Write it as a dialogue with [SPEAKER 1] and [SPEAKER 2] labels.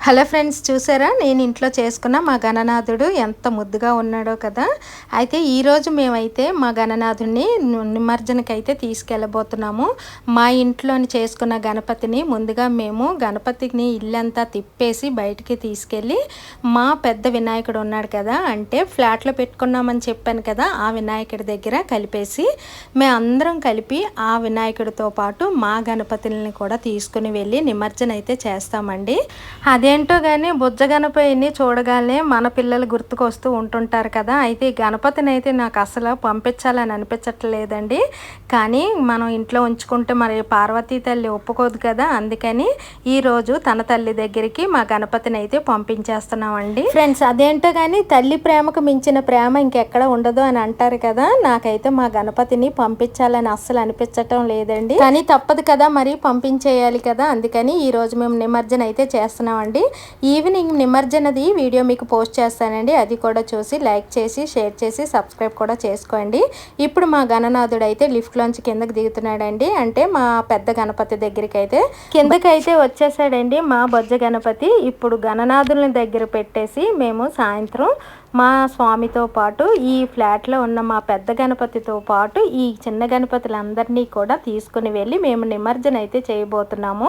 [SPEAKER 1] Hello friends చూసారా? నేను ఇంట్లో చేసుకున్న మా గణనాథుడు ఎంత ముద్దుగా ఉన్నాడో కదా? అయితే ఈరోజు మేమైతే మా గణనాథుడిని నిమజ్జనకి అయితే తీసుకెళ్ళబోతున్నాము. మా ఇంట్లోని చేసుకున్న గణపతిని ముందుగా మేము గణపతిని ఇల్లంతా తిప్పేసి బయటికి తీసుకెళ్ళి మా పెద్ద వినాయకుడు ఉన్నాడు కదా అంటే ఫ్లాట్లో పెట్టుకున్నామని చెప్పాను కదా ఆ వినాయకుడి దగ్గర కలిపేసి మేము అందరం కలిపి ఆ వినాయకుడితో పాటు మా గణపతిని కూడా తీసుకుని వెళ్ళి నిమజ్జన అయితే చేస్తామండి అదేంటో కానీ బుజ్జ గణపతిని చూడగానే మన పిల్లలు గుర్తుకొస్తూ ఉంటుంటారు కదా. అయితే ఈ గణపతిని అయితే నాకు అసలు పంపించాలని అనిపించట్లేదండి. కానీ మనం ఇంట్లో ఉంచుకుంటే మరి పార్వతీ తల్లి ఒప్పుకోదు కదా. అందుకని ఈరోజు తన తల్లి దగ్గరికి మా గణపతిని అయితే పంపించేస్తున్నామండి. ఫ్రెండ్స్ అదేంటో కానీ తల్లి ప్రేమకు మించిన ప్రేమ ఇంకెక్కడ ఉండదు అని అంటారు కదా. నాకైతే మా గణపతిని పంపించాలని అస్సలు అనిపించటం లేదండి. కానీ తప్పదు కదా మరి పంపించేయాలి కదా. అందుకని ఈ రోజు మేము నిమజ్జన అయితే చేస్తున్నామండి. ఈవినింగ్ నిమజ్జనది వీడియో మీకు పోస్ట్ చేస్తానండి. అది కూడా చూసి లైక్ చేసి షేర్ చేసి సబ్స్క్రైబ్ కూడా చేసుకోండి. ఇప్పుడు మా గణనాథుడు అయితే లిఫ్ట్లోంచి కిందకి దిగుతున్నాడండి. అంటే మా పెద్ద గణపతి దగ్గరికి అయితే కిందకైతే వచ్చేసాడండి మా బొజ్జ గణపతి. ఇప్పుడు గణనాథుల్ని దగ్గర పెట్టేసి మేము సాయంత్రం మా స్వామితో పాటు ఈ ఫ్లాట్లో ఉన్న మా పెద్ద గణపతితో పాటు ఈ చిన్న గణపతులందరినీ కూడా తీసుకుని వెళ్ళి మేము నిమజ్జన అయితే చేయబోతున్నాము.